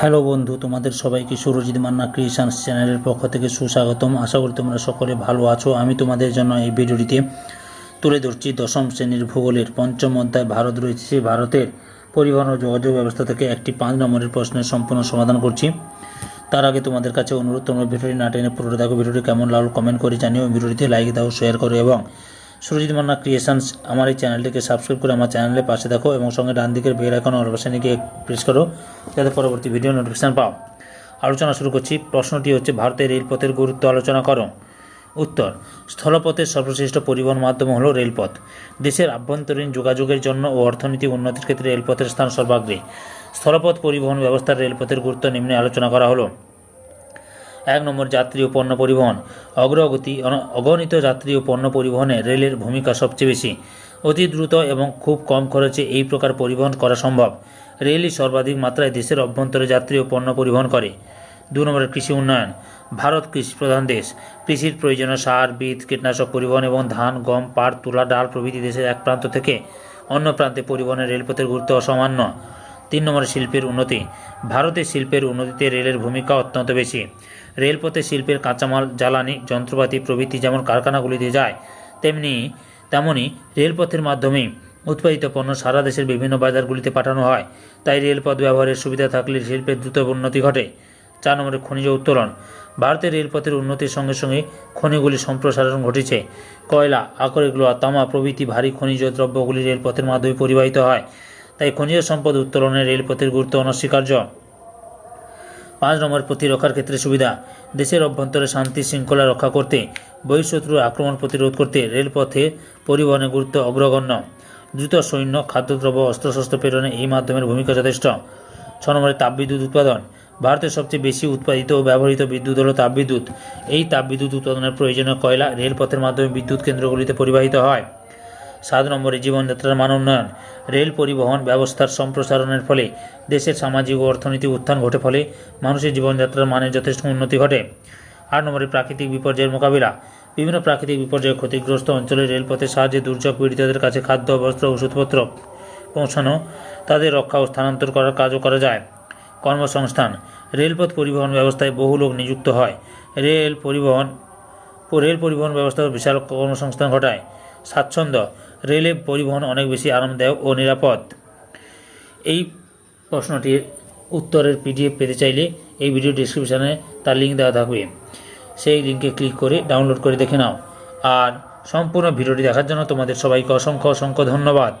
Hello বন্ধু, তোমাদের সবাইকে সুরজিৎ মান্না ক্রিয়েশনস চ্যানেলের পক্ষ থেকে সুস্বাগতম। আশা করি তোমরা সকলে ভালো আছো। আমি তোমাদের জন্য এই ভিডিওটিতে তুলে ধরছি দশম শ্রেণির ভূগোলের পঞ্চম অধ্যায়। ভারত রয়েছে ভারতের পরিবহন ও যোগাযোগ ব্যবস্থা থেকে একটি পাঁচ নম্বরের প্রশ্নের সম্পূর্ণ সমাধান করছি। তার আগে তোমাদের কাছে অনুরোধ, তোমরা ভিডিওটি না টেনে পুরো দেখো। ভিডিওটি কেমন লাগল কমেন্ট করে জানিও। ভিডিওটিতে লাইক দাও শেয়ার করো এবং সুরজিৎ মান্না ক্রিয়েশনস, আমার এই চ্যানেলটিকে সাবস্ক্রাইব করে আমার চ্যানেলের পাশে দেখো এবং সঙ্গে ডান দিকের বেল আইকন অল গিয়ে প্রেস করো, যাতে পরবর্তী ভিডিও নোটিফিকেশান পাও। আলোচনা শুরু করছি। প্রশ্নটি হচ্ছে, ভারতের রেলপথের গুরুত্ব আলোচনা করো। উত্তর, স্থলপথের সর্বশ্রেষ্ঠ পরিবহন মাধ্যম হল রেলপথ। দেশের আভ্যন্তরীণ যোগাযোগের জন্য ও অর্থনীতি উন্নতির ক্ষেত্রে রেলপথের স্থান সর্বাগ্রে। স্থলপথ পরিবহন ব্যবস্থার রেলপথের গুরুত্ব নিম্নে আলোচনা করা হলো। এক নম্বর যাত্রী ও পণ্য পরিবহন। অগ্রগতি অগণিত যাত্রী ও পণ্য পরিবহনে রেলের ভূমিকা সবচেয়ে বেশি। অতি দ্রুত এবং খুব কম খরচে এই প্রকার পরিবহন করা সম্ভব। রেলই সর্বাধিক মাত্রায় দেশের অভ্যন্তরে যাত্রী ও পণ্য পরিবহন করে। দু নম্বরের কৃষি উন্নয়ন। ভারত কৃষি প্রধান দেশ। কৃষির প্রয়োজনীয় সার, বীজ, কীটনাশক পরিবহন এবং ধান, গম, পাট, তুলা, ডাল প্রভৃতি দেশের এক প্রান্ত থেকে অন্য প্রান্তে পরিবহনের রেলপথের গুরুত্ব অসামান্য। তিন নম্বরে শিল্পের উন্নতি। ভারতের শিল্পের উন্নতিতে রেলের ভূমিকা অত্যন্ত বেশি। রেলপথে শিল্পের কাঁচামাল, জ্বালানি, যন্ত্রপাতি প্রভৃতি যেমন কারখানাগুলিতে যায়, তেমনি তেমনি রেলপথের মাধ্যমে উৎপাদিত পণ্য সারা দেশের বিভিন্ন বাজারগুলিতে পাঠানো হয়। তাই রেলপথ ব্যবহারের সুবিধা থাকলে শিল্পের দ্রুত উন্নতি ঘটে। চার নম্বরে খনিজ উত্তোলন। ভারতের রেলপথের উন্নতির সঙ্গে সঙ্গে খনিগুলি সম্প্রসারণ ঘটেছে। কয়লা আকরিক লোহা তামা প্রভৃতি ভারী খনিজ দ্রব্যগুলি রেলপথের মাধ্যমে পরিবাহিত হয়। তাই খনিজ সম্পদ উত্তোলনে রেলপথের গুরুত্ব অনস্বীকার্য। পাঁচ নম্বর প্রতিরক্ষার ক্ষেত্রে সুবিধা, দেশের অভ্যন্তরে শান্তি শৃঙ্খলা রক্ষা করতে বহিঃশত্রুর আক্রমণ প্রতিরোধ করতে রেলপথে পরিবহনের গুরুত্ব অগ্রগণ্য। দ্রুত সৈন্য, খাদ্যদ্রব্য, অস্ত্রশস্ত্র প্রেরণে এই মাধ্যমের ভূমিকা যথেষ্ট। ছ নম্বরে তাপবিদ্যুৎ উৎপাদন। ভারতের সবচেয়ে বেশি উৎপাদিত ও ব্যবহৃত বিদ্যুৎ হল তাপবিদ্যুৎ। এই তাপবিদ্যুৎ উৎপাদনের প্রয়োজনীয় কয়লা রেলপথের মাধ্যমে বিদ্যুৎ কেন্দ্রগুলিতে পরিবাহিত হয়। সাত নম্বরে জীবনযাত্রার মান উন্নয়ন, রেল পরিবহন ব্যবস্থার সম্প্রসারণের ফলে দেশের সামাজিক ও অর্থনৈতিক উত্থান ঘটে ফলে মানুষের জীবনযাত্রার মানের যথেষ্ট উন্নতি ঘটে। আট নম্বরে প্রাকৃতিক বিপর্যয়ের মোকাবিলা, বিভিন্ন প্রাকৃতিক বিপর্যয়ে ক্ষতিগ্রস্ত অঞ্চলে রেলপথের সাহায্যে দুর্যোগ পীড়িতদের কাছে খাদ্য, বস্ত্র, ওষুধপত্র পৌঁছানো, তাদের রক্ষা ও স্থানান্তর করার কাজও করা যায়। কর্মসংস্থান, রেলপথ পরিবহন ব্যবস্থায় বহু লোক নিযুক্ত হয়। রেল পরিবহন রেল পরিবহন ব্যবস্থা বিশাল কর্মসংস্থান ঘটায়। স্বাচ্ছন্দ্য রেলে পরিবহন অনেক বেশি আরামদায়ক ও নিরাপদ। এই প্রশ্নটির উত্তরের পিডিএফ পেতে চাইলে এই ভিডিও ডিসক্রিপশানে তার লিঙ্ক দেওয়া থাকবে। সেই লিঙ্কে ক্লিক করে ডাউনলোড করে দেখে নাও। আর সম্পূর্ণ ভিডিওটি দেখার জন্য তোমাদের সবাইকে অসংখ্য অসংখ্য ধন্যবাদ।